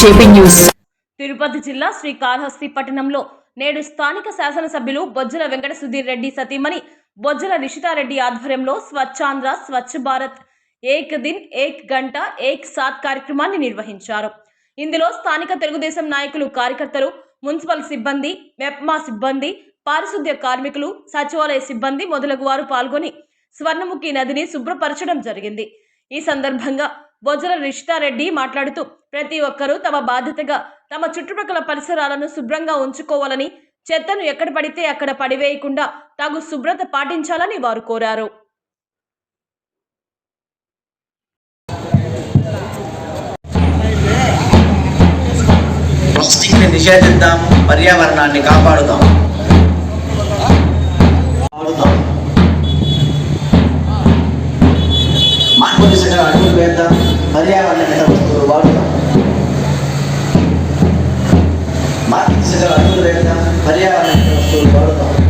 JP news. Tirupati జిల్లా శ్రీకాళహస్తి పట్టణంలో నేడు స్థానిక శాసనసభ్యులు బొజ్జల వెంకట సుధీర్ రెడ్డి సతీమణి బొజ్జల నిషితారెడ్డి ఆధ్వర్యంలో స్వచ్ఛాంధ్ర స్వచ్ఛ భారత్ ఏక్ దిన్ ఏక్ గంట ఏక్ సాత్ కార్యక్రమాన్ని నిర్వహించారు. ఇందులో స్థానిక తెలుగుదేశం నాయకులు కార్యకర్తలు మున్సిపల్ సిబ్బంది మెప్మా సిబ్బంది పారిశుద్ధ్య కార్మికులు సచివాలయ సిబ్బంది మొదలగు వారు పాల్గొని స్వర్ణముఖి నదిని శుభ్రపరచడం జరిగింది. ఈ సందర్భంగా బొజ్జల రిషితారెడ్డి మాట్లాడుతూ ప్రతి ఒక్కరూ తమ బాధ్యతగా తమ చుట్టుపక్కల పరిసరాలను శుభ్రంగా ఉంచుకోవాలని చెత్తను ఎక్కడ పడితే అక్కడ పడివేయకుండా తగు శుభ్రత పాటించాలని వారు కోరారు. ప్లాస్టిక్ని నిషేధిద్దాం పర్యావరణాన్ని కాపాడుదాం. మార్పు దిశగా అడుగులు వేద్దాం పర్యావరణ హిత వస్తువులు వాడుదాం మార్పు దిశగా అడుగులు వేద్దాం పర్యావరణ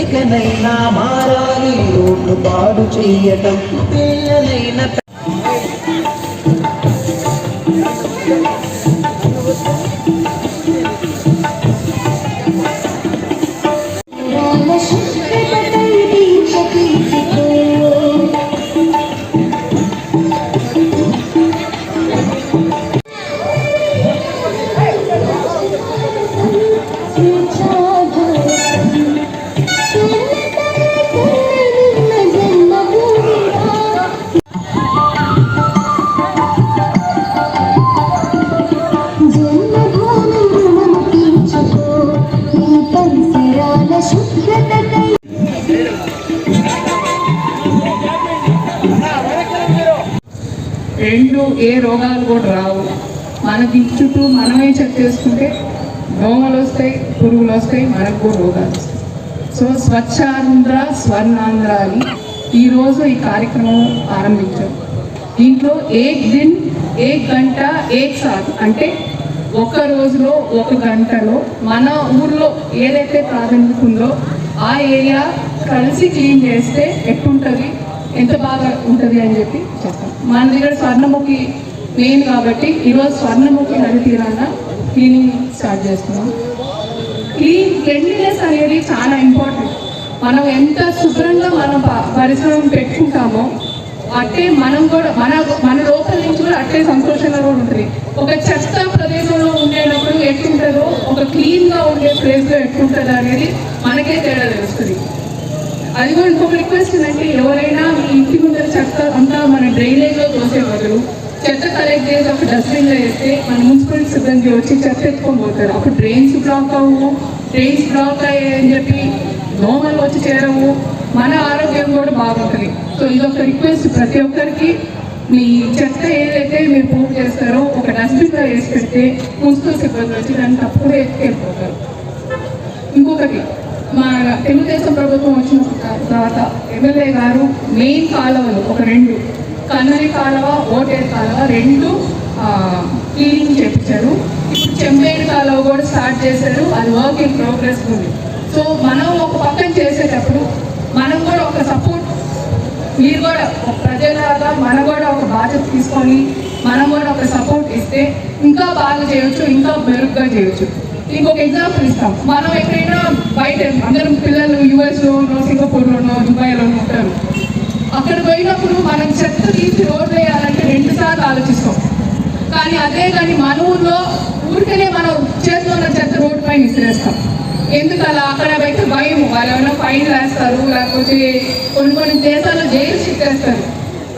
ఇకనైనా మారాలి రోడ్డు పాడు చేయటం పిల్లలైన ఏ రోగాలు కూడా రావు. మనకి చుట్టూ మనమే చెక్ చేసుకుంటే దోమలు వస్తాయి పురుగులు వస్తాయి మనకు కూడా రోగాలు వస్తాయి. సో స్వచ్ఛాంధ్ర స్వర్ణాంధ్ర అని ఈరోజు ఈ కార్యక్రమం ఆరంభించాం. దీంట్లో ఏక్ దిన్ ఏక్ గంట ఏక్ సాత్ అంటే ఒక రోజులో ఒక గంటలో మన ఊర్లో ఏదైతే ప్రాధాన్యత ఉందో ఆ ఏరియా కలిసి క్లీన్ చేస్తే ఎట్టుంటుంది? ఎంత బాగా ఉంటుంది అని చెప్పి చేస్తాం మన దగ్గర స్వర్ణముఖి మెయిన్ కాబట్టి ఈరోజు స్వర్ణముఖి నది తీరాన క్లీనింగ్ స్టార్ట్ చేస్తున్నాం. క్లీన్ క్లెన్లీనెస్ అనేది చాలా ఇంపార్టెంట్ మనం ఎంత శుభ్రంగా మనం పరిశ్రమం పెట్టుకుంటామో అట్టే మనం కూడా మన మన లోపల నుంచి కూడా అట్టే సంతోషంగా కూడా ఉంటుంది. ఒక చెత్త ప్రదేశంలో ఉండేటప్పుడు ఎట్టుంటుందో ఒక క్లీన్గా ఉండే ప్లేస్లో ఎట్టుంటుందో అనేది మనకే తేడా తెలుస్తుంది. అది కూడా ఇంకొక రిక్వెస్ట్ ఏంటంటే ఎవరైనా మీ ఇంటి ముందర చెత్త అంతా మన డ్రైనేజ్లో తోసే బదులు చెత్త కలెక్ట్ చేసి ఒక డస్ట్బిన్లో వేస్తే మన మున్సిపల్ సిబ్బంది వచ్చి చెత్త ఎత్తుకొని పోతారు. అప్పుడు డ్రైన్స్ బ్లాక్ అవ్వవు డ్రైన్స్ బ్లాక్ అయ్యాయని చెప్పి దోమలు వచ్చి చేరవు. మన ఆరోగ్యం కూడా బాగుంటుంది సో ఇది ఒక రిక్వెస్ట్ ప్రతి ఒక్కరికి. మీ చెత్త ఏదైతే మీరు పోగు చేస్తారో ఒక డస్ట్బిన్లో వేసి పెడితే మున్సిపల్ సిబ్బంది వచ్చి దాన్ని తప్పుగా ఎత్తుకెళ్ళిపోతారు. ఇంకొకటి మా తెలుగుదేశం ప్రభుత్వం వచ్చిన తర్వాత ఎమ్మెల్యే గారు మెయిన్ కాలువలు ఒక రెండు కన్నరి కాలువ ఓటేరు కాలువ రెండు క్లీనింగ్ చేయించారు ఇప్పుడు చెంబేడు కాలువ కూడా స్టార్ట్ చేశారు. అది వర్క్ ఇన్ ప్రోగ్రెస్ ఉంది. సో మనం ఒక పక్కన చేసేటప్పుడు మనం కూడా ఒక సపోర్ట్ మీరు కూడా ప్రజలాగా మనం కూడా ఒక బాధ్యత తీసుకొని మనం కూడా ఒక సపోర్ట్ ఇస్తే ఇంకా బాగా చేయొచ్చు ఇంకా మెరుగ్గా చేయొచ్చు. ఇంకొక ఎగ్జాంపుల్ ఇస్తాం. మనం ఎక్కడైనా బయట అందరం పిల్లలు యుఎస్లోనో సింగపూర్లోనో దుబాయ్లోనో ఉంటారు. అక్కడ పోయినప్పుడు మనం చెత్త తీసి రోడ్లు వేయాలంటే రెండు సార్లు ఆలోచిస్తాం. కానీ అదే కానీ మన ఊర్లో ఊరికనే మనం చేతిలో ఉన్న చెత్త రోడ్డు పైన విసిరేస్తాం ఎందుకు అలా అక్కడ అయితే భయం. వాళ్ళు ఏమైనా ఫైన్ వేస్తారు లేకపోతే కొన్ని కొన్ని దేశాల్లో జైలు చిట్టేస్తారు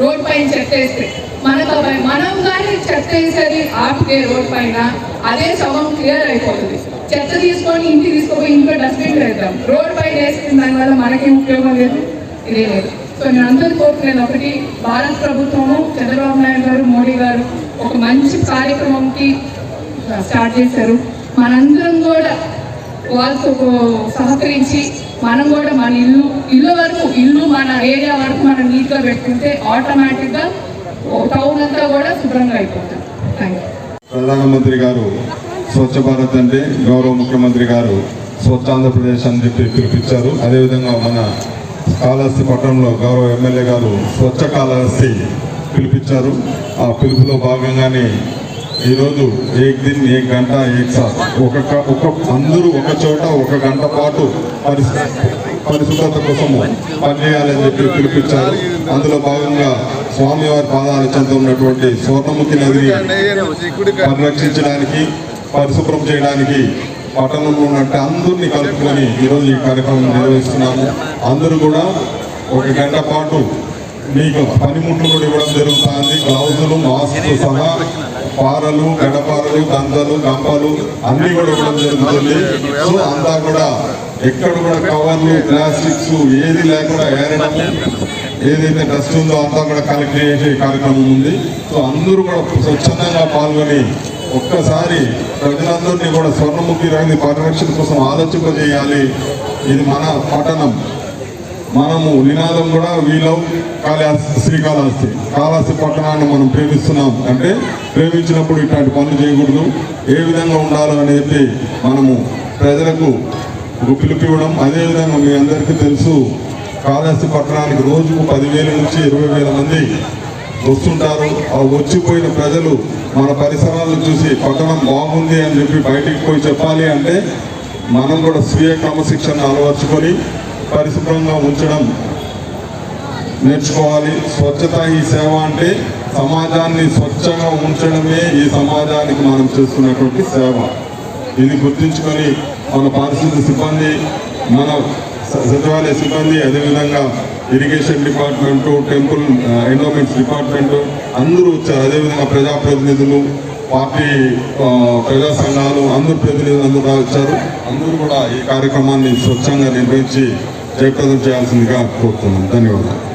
రోడ్ పైన చెత్త వేస్తే. మనకు మనం కానీ చెత్త వేసేది ఆపితే రోడ్ పైన అదే సగం క్లియర్ అయిపోతుంది. చెత్త తీసుకొని ఇంటికి తీసుకుపోయి ఇంట్లో డస్ట్బిన్ వేద్దాం రోడ్ పైన వేసిన దానివల్ల మనకేం ఉపయోగం లేదు? ఇదే లేదు. సో నేను అందరికీ కోరుకునేది ఒకటి భారత ప్రభుత్వము చంద్రబాబు నాయుడు గారు మోడీ గారు ఒక మంచి కార్యక్రమంకి స్టార్ట్ చేశారు. మనందరం కూడా వాళ్ళతో సహకరించి మనం కూడా మన ఇల్లు ఇల్లు వరకు ఇల్లు మన ఏరియా వరకు మనం నీట్గా పెట్టుకుంటే ఆటోమేటిక్గా టౌన్ అంతా కూడా శుభ్రంగా అయిపోతుంది. థ్యాంక్ యూ ప్రధానమంత్రి గారు స్వచ్ఛ భారత్ అంటే గౌరవ ముఖ్యమంత్రి గారు స్వచ్ఛ ఆంధ్రప్రదేశ్ అని చెప్పి పిలిపించారు. అదేవిధంగా మన కాళహస్తి పట్టణంలో గౌరవ ఎమ్మెల్యే గారు స్వచ్ఛ కాళహస్తి పిలిపించారు. ఆ పిలుపులో భాగంగానే ఈరోజు ఏక్ దిన్ ఏక్ గంట ఏక్ సాత్. ఒక క- ఒక అందరూ ఒక చోట ఒక గంట పాటు పరిశు పరిశుభ్రత కోసము పనిచేయాలని చెప్పి పిలిపించారు. అందులో భాగంగా స్వామివారి పాదాల చెంత ఉన్నటువంటి స్వర్ణముఖి నదిని పరిరక్షించడానికి పరిశుభ్రం చేయడానికి పట్టణంలో ఉన్నట్టు అందరినీ కలుపుకొని ఈరోజు ఈ కార్యక్రమం నిర్వహిస్తున్నాము. అందరూ కూడా ఒక గంట పాటు మీకు పనిముట్లు కూడా ఇవ్వడం జరుగుతుంది. గ్లౌజులు మాస్క్ సహా పారలు గడపారలు దంతలు గంపలు అన్నీ కూడా ఇవ్వడం జరుగుతుంది. సో అంతా కూడా ఎక్కడ కూడా కవర్లు ప్లాస్టిక్స్ ఏది లేకుండా ఏరడం ఏదైతే డస్ట్ ఉందో అంతా కూడా కలెక్ట్ చేసే కార్యక్రమం ఉంది. సో అందరూ కూడా స్వచ్ఛందంగా పాల్గొని ఒక్కసారి ప్రజలందరినీ కూడా స్వర్ణముఖి రంగి పరిరక్షణ కోసం ఆలోచింపజేయాలి. ఇది మన పట్టణం మనము నినాదం కూడా వీలవ్ కాళహస్తి శ్రీకాళహస్తి కాళహస్తి పట్టణాన్ని మనం ప్రేమిస్తున్నాం. అంటే ప్రేమించినప్పుడు ఇట్లాంటి పనులు చేయకూడదు. ఏ విధంగా ఉండాలో అనేది మనము ప్రజలకు ఒక పిలుపు ఇవ్వడం అదేవిధంగా మీ అందరికీ తెలుసు కాళహస్తి పట్టణానికి రోజుకు పదివేల నుంచి ఇరవై వేల మంది వస్తుంటారు. ఆ వచ్చిపోయిన ప్రజలు మన పరిసరాలను చూసి పట్టణం బాగుంది అని చెప్పి బయటికి పోయి చెప్పాలి అంటే మనం కూడా స్వీయ క్రమశిక్షణ అలవర్చుకొని పరిశుభ్రంగా ఉంచడం నేర్చుకోవాలి. స్వచ్ఛత ఈ సేవ అంటే సమాజాన్ని స్వచ్ఛంగా ఉంచడమే ఈ సమాజానికి మనం చేస్తున్నటువంటి సేవ. ఇది గుర్తుంచుకొని మన పారిశుద్ధ్య సిబ్బంది మన సచివాలయ సిబ్బంది అదేవిధంగా irrigation department temple endowments department అందరూ వచ్చారు. అదేవిధంగా ప్రజాప్రతినిధులు పార్టీ ప్రజా సంఘాలు అందరు ప్రతినిధులు అందరూ వచ్చారు. అందరూ కూడా ఈ కార్యక్రమాన్ని స్వచ్ఛంగా నిర్వహించి జయప్రదం చేయాల్సిందిగా కోరుతున్నాను ధన్యవాదాలు.